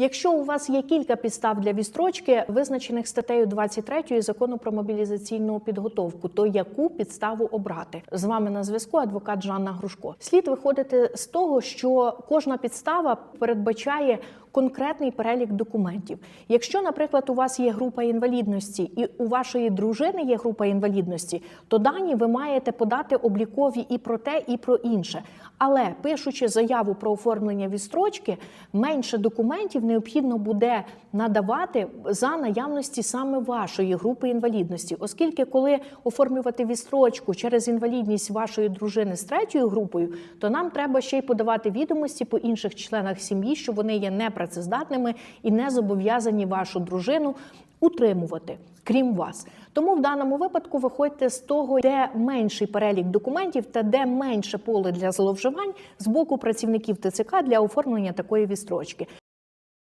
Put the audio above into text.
Якщо у вас є кілька підстав для відстрочки, визначених статтею 23 закону про мобілізаційну підготовку, то яку підставу обрати? З вами на зв'язку адвокат Жанна Грушко. Слід виходити з того, що кожна підстава передбачає конкретний перелік документів. Якщо, наприклад, у вас є група інвалідності і у вашої дружини є група інвалідності, то дані ви маєте подати облікові і про те, і про інше. Але пишучи заяву про оформлення відстрочки, менше документів необхідно буде надавати за наявності саме вашої групи інвалідності, оскільки коли оформлювати відстрочку через інвалідність вашої дружини з третьою групою, то нам треба ще й подавати відомості по інших членах сім'ї, що вони є непрацездатними і не зобов'язані вашу дружину утримувати, крім вас. Тому в даному випадку виходьте з того, де менший перелік документів та де менше поле для зловживань з боку працівників ТЦК для оформлення такої відстрочки.